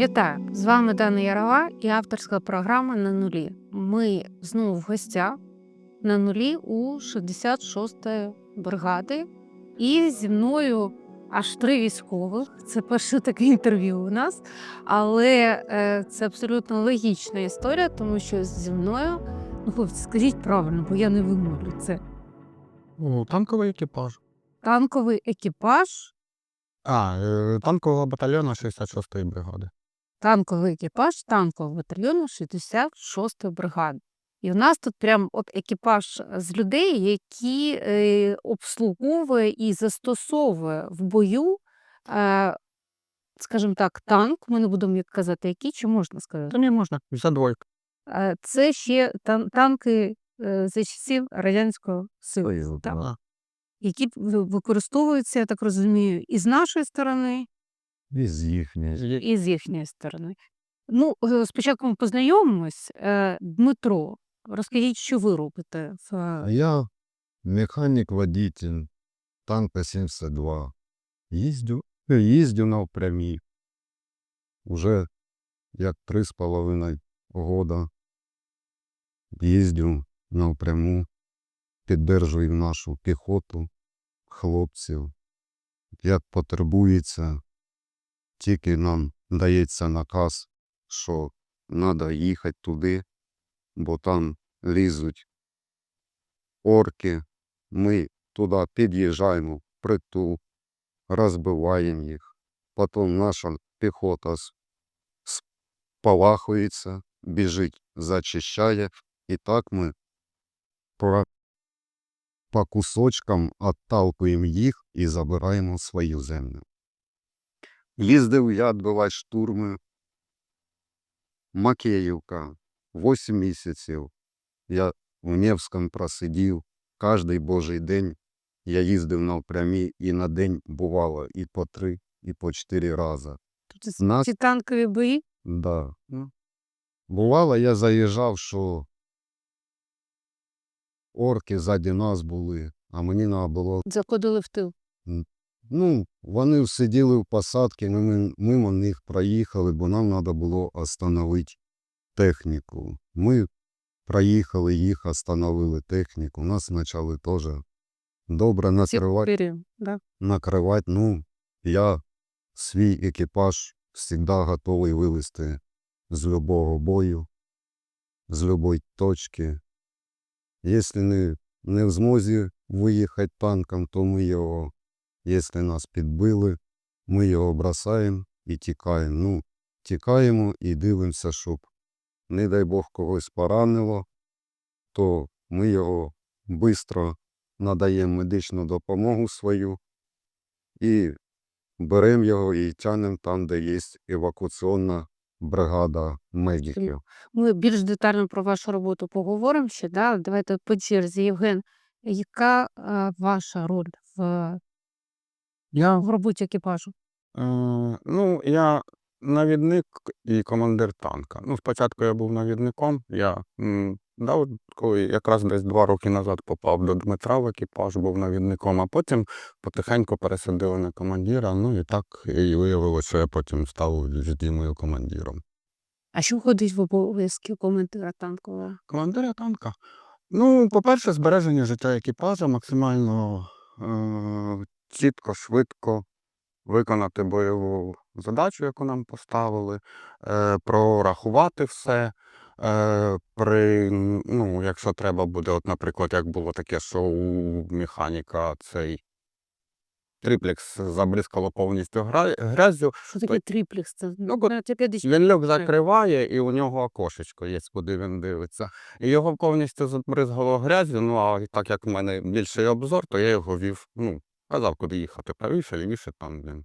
Вітаю! З вами Дана Ярова і авторська програма на нулі. Ми знову в гостях на нулі у 66-ї бригади. І зі мною аж три військових. Це перше таке інтерв'ю у нас. Але е, це абсолютно логічна історія, тому що зі мною, ну хлопці, скажіть правильно, бо я не вимовлю це. О, танковий екіпаж. Танковий екіпаж, А, е, танкового батальйону 66-ї бригади. Танковий екіпаж танкового батальйону 66-ї бригади. І в нас тут прям от екіпаж з людей, які е, обслуговує і застосовує в бою, е, скажімо так, танк. Ми не будемо казати, який, чи можна сказати. Та не можна. За двойку. Е, це ще тан- танки е, за часів Радянського Союзу, так, які використовуються, я так розумію, і з нашої сторони, І з їхньої. І з їхньої сторони. Ну, е, спочатку ми познайомимось. Е, Дмитро, розкажіть, що ви робите в А е, я механік-водитель танка 72. Їздю, їздю навпрямі. Уже як три з половиною года. Їздю навпряму, піддержую нашу піхоту, хлопців. Як потребується, тільки нам дається наказ, що треба їхати туди, бо там лізуть орки. Ми туди під'їжджаємо, притул, розбиваємо їх. Потім наша піхота спалахується, біжить, зачищає. І так ми по, кусочкам отталкуємо їх і забираємо свою землю. Їздив я відбивати штурми. Макеївка, 8 місяців. Я в Невському просидів. Кожний божий день я їздив навпрямі, і на день бувало і по три, і по чотири рази. тут ці- нас- танкові бої? Да. Ну. Бувало, я заїжджав, що орки ззаді нас були, а мені треба було. Заходили в тил. Ну, вони сиділи в посадці, ми ми мимо них проїхали, бо нам треба було остановити техніку. Ми проїхали їх, остановили техніку. Нас почали теж добре накривати. Да? накривати. Ну, я свій екіпаж завжди готовий вивезти з любого бою, з будь-якої точки. Якщо не, не в змозі виїхати танком, то ми його, якщо нас підбили, ми його бросаємо і тікаємо. Ну, тікаємо і дивимося, щоб, не дай Бог, когось поранило, то ми його швидко надаємо медичну допомогу свою і беремо його і тягнемо там, де є евакуаційна бригада медиків. Ми більш детально про вашу роботу поговоримо ще. Да? Давайте по черзі. Євген, яка е, ваша роль в, Я, в роботі екіпажу? е, ну, я навідник і командир танка. Ну, спочатку я був навідником. Я м, да, от коли якраз десь два роки назад попав до Дмитра в екіпаж, був навідником, а потім потихеньку пересадили на командира. Ну і так і виявилося, що я потім став з Дімою командиром. А що входить в обов'язки командира танкового? Командира танка. Ну, по-перше, збереження життя екіпажа максимально е- чітко, швидко виконати бойову задачу, яку нам поставили, е- прорахувати все. Е- при, ну, якщо треба буде, от, наприклад, як було таке, що у механіка цей триплекс забризкало повністю гра- грязю, Що таке триплекс? Це Ну, десь він люк закриває, і у нього окошечко є, куди він дивиться. І його повністю забризгало грязю. Ну а так як в мене більший обзор, то я його вів. Ну, казав, куди їхати. Правіше, лівіше там. Блін.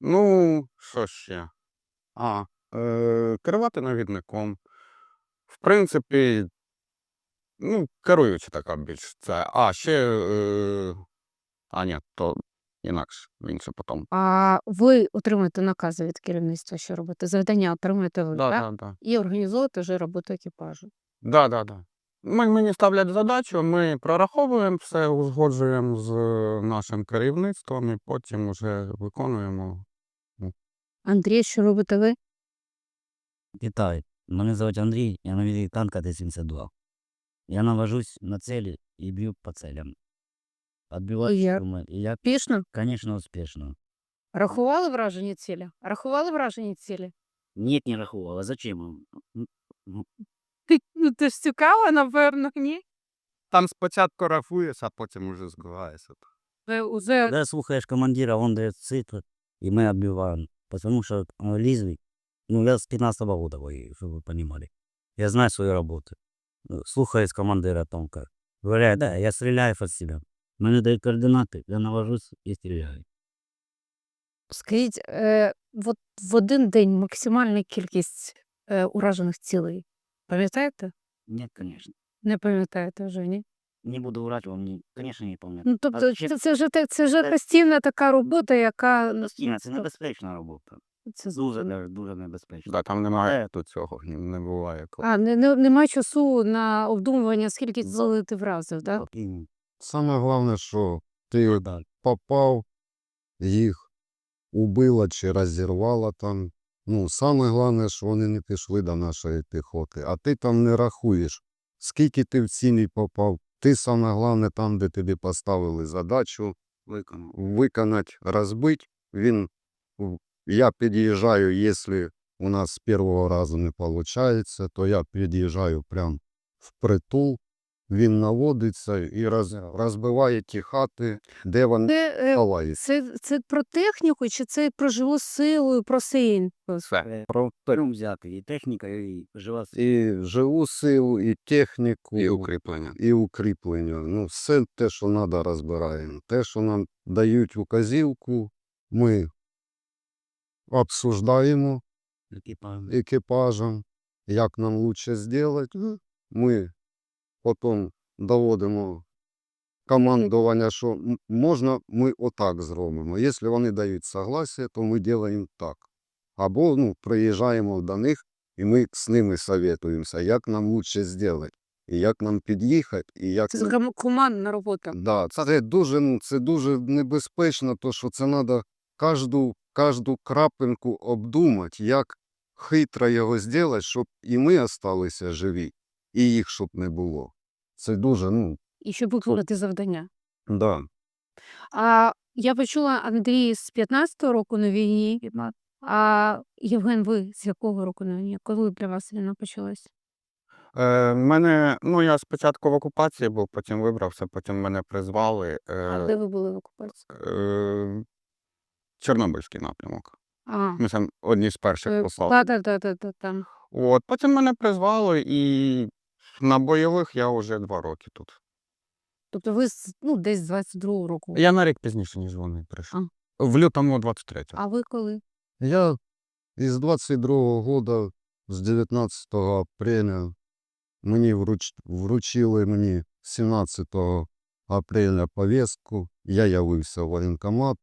Ну, що ще? А, е, керувати навідником. В принципі, ну, керуючи така більш це. А, ще. Е, а, ні, то інакше, інше потім. А ви отримуєте накази від керівництва, що робити? Завдання отримуєте ви, Да, так? да, да. І організовуєте вже роботу екіпажу. Да, да, да. Ми, мені ставлять задачу, ми прораховуємо все, узгоджуємо з нашим керівництвом і потім вже виконуємо. Андрій, що робите ви? Вітаю. Мене звуть Андрій, я на візі танка Т-72. Я навожусь на цілі і б'ю по целям. Отбиваю штурми. І я, Пішно? звісно, успішно. Рахували вражені цілі? Рахували вражені цілі? Ні, не рахував. А зачем? вам? Ну, ну, Ну, ти ж цікаво, напевно, ні? Там спочатку рахуєш, а потім уже збиваєшся. Ви уже Когда слухаешь командира, он дает цифры, и мы отбиваем. Потому что э, лезвий, ну, я с 15 года воюю, чтобы вы понимали. Я знаю свою работу. Э, Слухаюсь командира тонко. Говорят, да, я стреляю от себя. Мне дают координаты, я навожусь и стреляю. скажіть, е, от в один день максимальна кількість е, уражених цілей. Пам'ятаєте? Нет, конечно. Не пам'ятаєте вже, ні? Не буду врать вам, не, конечно, не помню. Ну, тобто, це, це вже так, це вже Це- постійна така робота, яка ну, Постійно, це небезпечна робота. це Дуже, дуже, дуже небезпечно. Да, там немає тут цього, ні- не буває. коли. А, не, не, немає часу на обдумування, скільки цілей ти вразив, так? Спокійно. Саме головне, що ти от попав, їх убила чи розірвала там. Ну, саме головне, що вони не пішли до нашої піхоти. А ти там не рахуєш, скільки ти в цілі попав. Ти саме головне там, де тобі поставили задачу, виконати, розбити. Він, я під'їжджаю, якщо у нас з першого разу не виходить, то я під'їжджаю прямо в притул, він наводиться і роз, розбиває ті хати, де вони Це, е, ховаються. це, це про техніку, чи це про живу силу про. Е, Про перум взяти і техніка, і жива с- І живу силу, і техніку, І укріплення. і укріплення. Ну, все те, що треба, розбираємо. Те, що нам дають указівку, ми обсуждаємо, екіпажем. екіпажем, як нам лучше зробити. Ми потім доводимо командування, що можна, ми отак зробимо. Якщо вони дають согласие, то ми робимо так. Або ну, приїжджаємо до них і ми з ними советуємося, як нам лучше зробити, і як нам під'їхати, і як Це нам- командна робота. Да, це дуже, це дуже небезпечно, то що це треба кожну, кожну крапинку обдумати, як хитро його зробити, щоб і ми залишилися живі, і їх щоб не було. Це дуже, ну, І щоб виконати завдання. да. А я почула Андрій з 15-го року на війні. А Євген, ви з якого року на війні? Коли для вас війна почалась? Е, мене, ну я спочатку в окупації був, потім вибрався, потім мене призвали. А Е, де ви були в окупації? е, Чорнобильський напрямок. А, Ми там одні з перших послали. та, та, та, та, та, там. От, потім мене призвали, і на бойових я вже два роки тут. Тобто ви з- ну, десь з 22-го року. Я на рік пізніше, ніж вони прийшли. В лютому 23-го. А ви коли? Я із 22-го года, з 19 апреля, мені вруч, вручили мені 17 апреля повестку. Я явився в воєнкомат.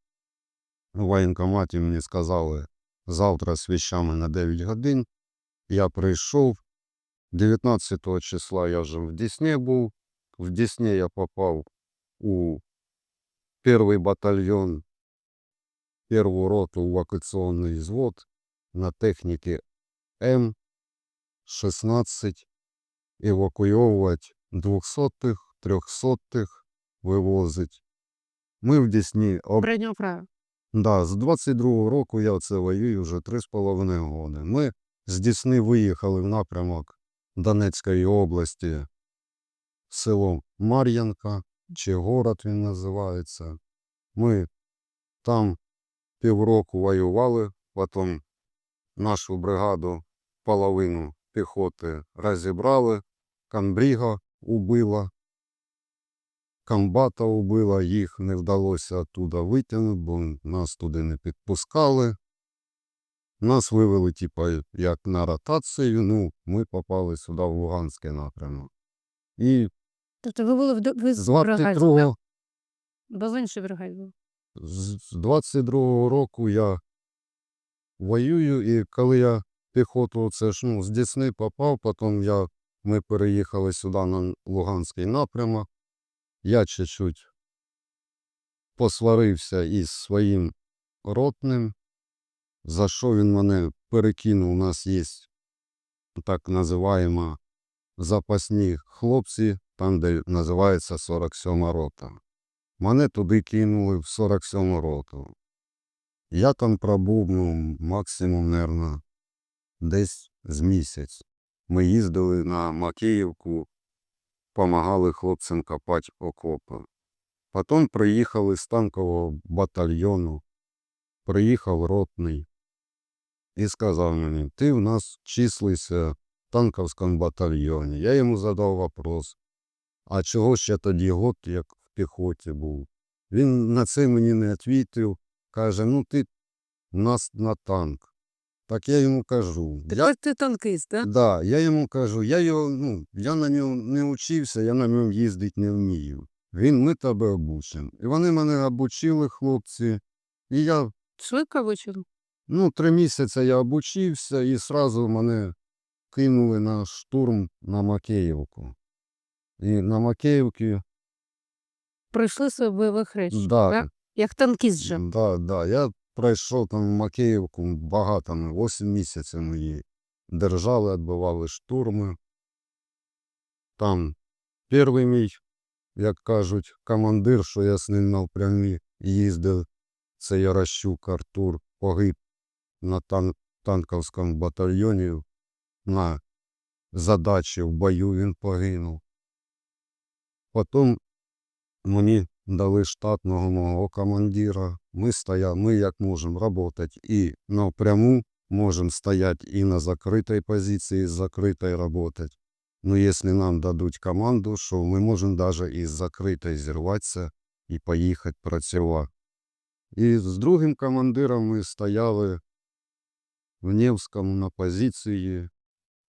У воєнкоматі мені сказали завтра з вещами на 9 годин. Я прийшов. 19 числа я вже в Дісні був. В Дісні я попав у перший батальйон первую роту эвакуационный взвод на технике М-16 евакуйовувати двохсотих, трьохсотих вивозить. Ми в Дісні, об... Переднього права. да, з 22-го року я це воюю вже 3,5 роки. Ми з Дісни виїхали в напрямок Донецької області, село Мар'янка, чи город він називається. Ми там півроку воювали, потім нашу бригаду, половину піхоти розібрали, Камбріга убила, комбата убила, їх не вдалося оттуда витягнути, бо нас туди не підпускали. Нас вивели, типа, як на ротацію, ну, ми попали сюди в Луганський напрямок. І Тобто ви були в до- ви з з бригаді? 22 Бо в іншій бригаді були. з з 22-го року я воюю, і коли я піхоту це ж ну, з Дісни попав, потім я, ми переїхали сюди на Луганський напрямок. Я чуть-чуть посварився із своїм ротним за що він мене перекинув. У нас є так називаємо запасні хлопці, там, де називається 47 рота. Мене туди кинули в 47-му роту. Я там пробув ну, максимум, мабуть, десь з місяць. Ми їздили на Макіївку, допомагали хлопцям копати окопи. Потім приїхали з танкового батальйону, приїхав ротний і сказав мені, ти в нас числися в танковському батальйоні. Я йому задав вопрос, а чого ще тоді год, як в піхоті був? Він на це мені не відповів, каже, ну ти в нас на танк. Так я йому кажу. Я, ти танкист, так? да, я йому кажу, я його, ну, я на ньому не учився, я на ньому їздити не вмію. Він, ми тебе обучимо. І вони мене обучили, хлопці. І я, Швидко вичив? Ну, три місяці я обучився, і сразу мене кинули на штурм на Макеївку. І на Макеївці, Пройшли свої бойових речей, да, так? Як танкіст же. Да, да. Я пройшов там Макеївку багато, ну, 8 місяців ми її держали, відбивали штурми. Там перший мій, як кажуть, командир, що я з ним напрямі їздив, це Ярощук Артур, погиб на тан- танковському батальйоні. На задачі в бою він загинув. Потім мені дали штатного мого командира. Ми стоя, ми як можемо працювати і напряму, можемо стояти і на закритій позиції, з закритою працювати. Ну, якщо нам дадуть команду, що ми можемо навіть із закритої зірватися і поїхати працювати. І з другим командиром ми стояли в Невському на позиції,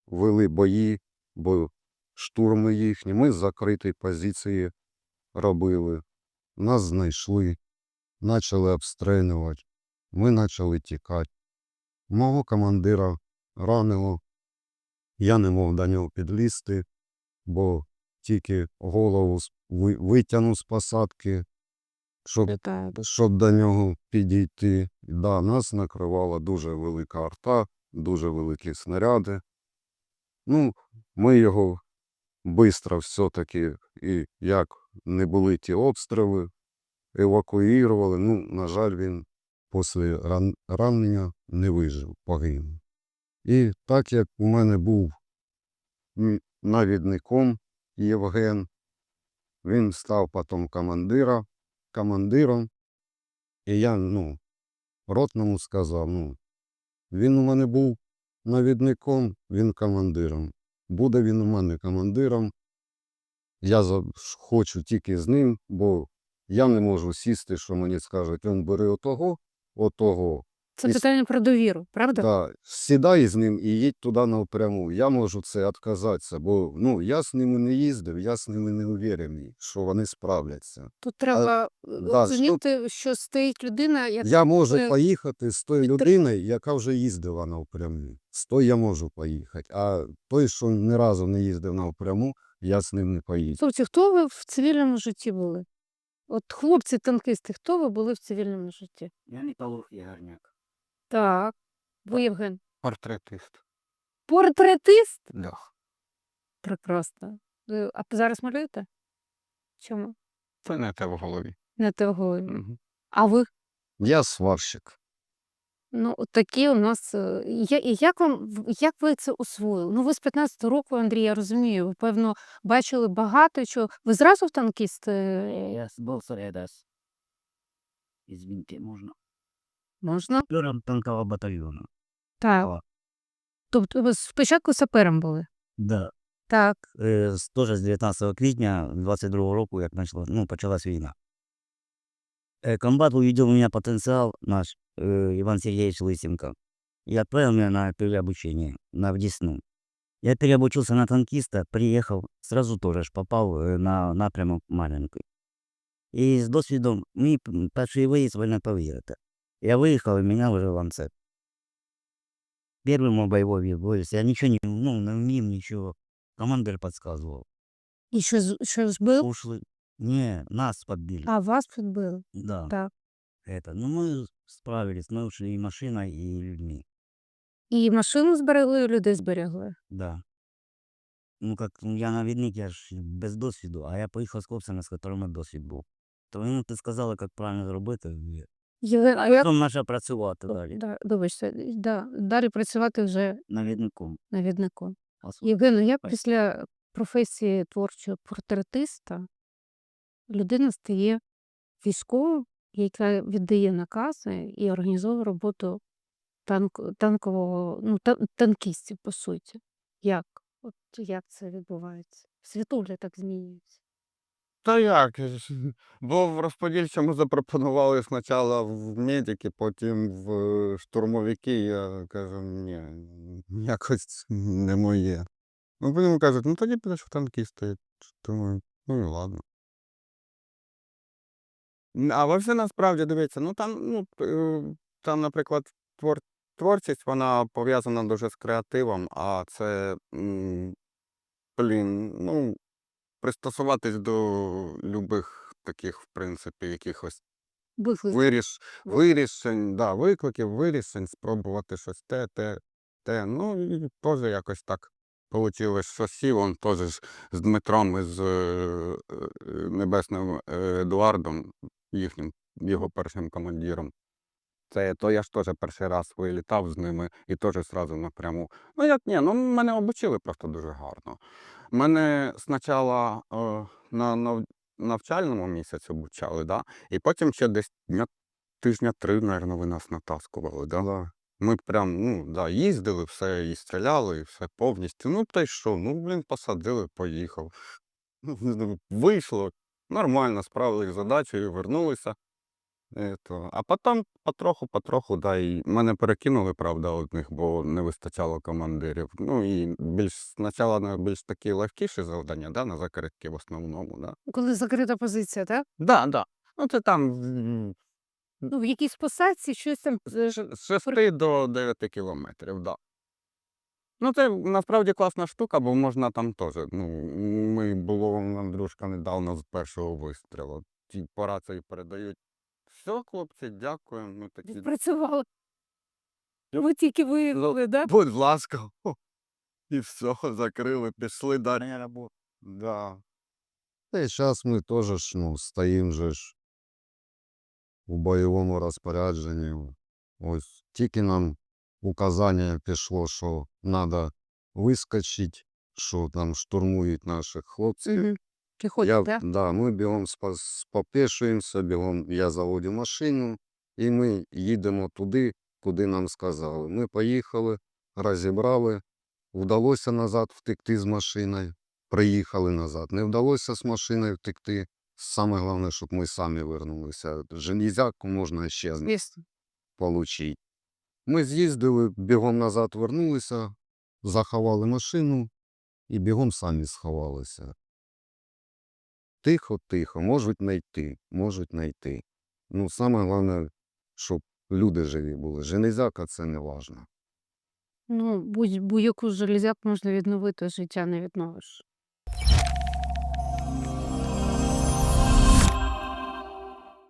вели бої, бо штурми їхні. Ми з закритої позиції робили. Нас знайшли, почали обстрілювати. Ми почали тікати. Мого командира ранило. Я не мог до нього підлізти, бо тільки голову витягнув з посадки, щоб Вітаю. щоб до нього підійти. Да, нас накривала дуже велика арта, дуже великі снаряди. Ну, ми його швидко все-таки, і як не були ті обстріли, евакуювали. Ну, на жаль, він після ран... ранення не вижив, погинув. І так як у мене був навідником Євген, він став потім командира, командиром. І я, ну, ротному сказав, ну, він у мене був навідником, він командиром. Буде він у мене командиром. Я хочу тільки з ним, бо я не можу сісти, що мені скажуть, він бери отого, отого. Це І- питання про довіру, правда? Да, сідай з ним і їдь туди напряму. Я можу це відказатися, бо ну, я з ними не їздив, я з ними не уверений, що вони справляться. Тут треба е, да, розуміти, що стоїть людина, як Я можу це поїхати з тою людиною, яка вже їздила напряму. З тою я можу поїхати. А той, що ні разу не їздив напряму, я з ним не поїду. Слухайте, хто ви в цивільному житті були? От хлопці-танкисти, хто ви були в цивільному житті? Я металлург Ягорняк. Так. Ви Євген. Портретист. Портретист? Да. Прекрасно. Ви- А зараз малюєте? Чому? Це не те в голові. Не те в голові. Мгм. А ви? Я сварщик. Ну, от такі у нас. е, і Я, і як вам в- як ви це освоїли? Ну, ви з 15 року, Андрій, я розумію. Ви, певно, бачили багато чого. Ви зразу в танкіст? е, Я с- был Сарайдас. Извините, можно? Можна? Первым танкового батальона. Так. Ала. Тобто ви спочатку сапером були? Да. Так. Е, з- Теж з 19 квітня 22 року, як почала, ну, почалась війна. Е, Комбат увидел у меня потенциал наш, э, Иван Сергеевич Лысенко, и отправил меня на переобучение, на в Десну. Я переобучился на танкиста, приехал, сразу тоже ж попал э, на напрямок маленький. І з досвідом, мій п- перший виїзд, ви не повірите. Я виїхав, і мене вже ланцет. Первый мой боевой выезд, я ничего не, ну, не умел, ничего. Командир подсказывал. І що, з- що збив? Ушли. Не, нас подбили. А вас підбили. Да. Так. это. Ну, мы справились, мы ушли и машиной, и людьми, І машину зберегли, і людей зберегли. да. Ну, как ну, я навідник, я ж без досвіду, а я поїхав з хлопцями, з которыми досвід був. Тому ти сказала, як правильно зробити. і Як Потім почав працювати далі. да, вибачте, да, далі працювати вже Навідником. навідником. Осо- Євгену, як Ой. після професії творчого портретиста людина стає військовим, яка віддає накази і організовує роботу танк, танкового, ну, та- танкістів, по суті. Як? От як це відбувається? Світогляд так змінюється. Та як? Бо в розподільчому запропонували спочатку в медики, потім в е, штурмовики. Я кажу, ні, якось не моє. Ну, потім кажуть, ну тоді підеш в танкісти. Думаю, ну і ладно. А взагалі насправді дивіться, ну там, ну, е, там, наприклад, твор... творчість, вона пов'язана дуже з креативом, а це, блін, ну, пристосуватись до любих таких, в принципі, якихось Виклик. виріш... Вирішень, да, викликів, вирішень, спробувати щось те, те, те. Ну, і теж якось так вийшло, що сів, он теж з Дмитром і з е, е, Небесним Едуардом, їхнім, його першим командиром. Це то я ж теж перший раз вилітав з ними і теж зразу напряму. Ну як ні, ну мене обучили просто дуже гарно. Мене спочатку е, на нав- навчальному місяці обучали, да? і потім ще десь дня, тижня три, мабуть, ви нас натаскували. Да? Ми прям ну, да, їздили, все, і стріляли, і все повністю. Ну, та й що? Ну, блін, посадили, поїхав. Вийшло, нормально, справились з задачею, вернулися. Ето. А потім потроху-потроху, да, і мене перекинули, правда, одних, бо не вистачало командирів. Ну і більш спочатку на більш такі легкіші завдання, да, на закритки в основному. Да. Коли закрита позиція, так? Да, да. Ну, це там Ну, в якійсь посадці щось там. З 6 до 9 кілометрів, да. Ну, це насправді класна штука, бо можна там теж. Ну, ми було нам дружка недавно з першого вистрілу. Ті по рації передають. Все, хлопці, дякуємо. Ми такі. Відпрацювали. Ви тільки виїхали, да? Будь ласка. І все, закрили, пішли далі. Моя робота. Да. Та й зараз ми теж ну, стоїмо же ж у бойовому розпорядженні. Ось тільки нам указання пішло, що треба вискочити, що там штурмують наших хлопців. Приходять, Я, да? да, ми бігом спопешуємося, бігом я заводю машину, і ми їдемо туди, куди нам сказали. Ми поїхали, розібрали, вдалося назад втекти з машиною, приїхали назад. Не вдалося з машиною втекти. Саме головне, щоб ми самі вернулися. Железяку можна ще отримати. Ми з'їздили, бігом назад вернулися, заховали машину і бігом самі сховалися. Тихо, тихо, можуть знайти, можуть знайти. Ну, саме головне, щоб люди живі були. Железяка це не важно. Ну, будь- будь-яку железяку можна відновити, життя не відновиш.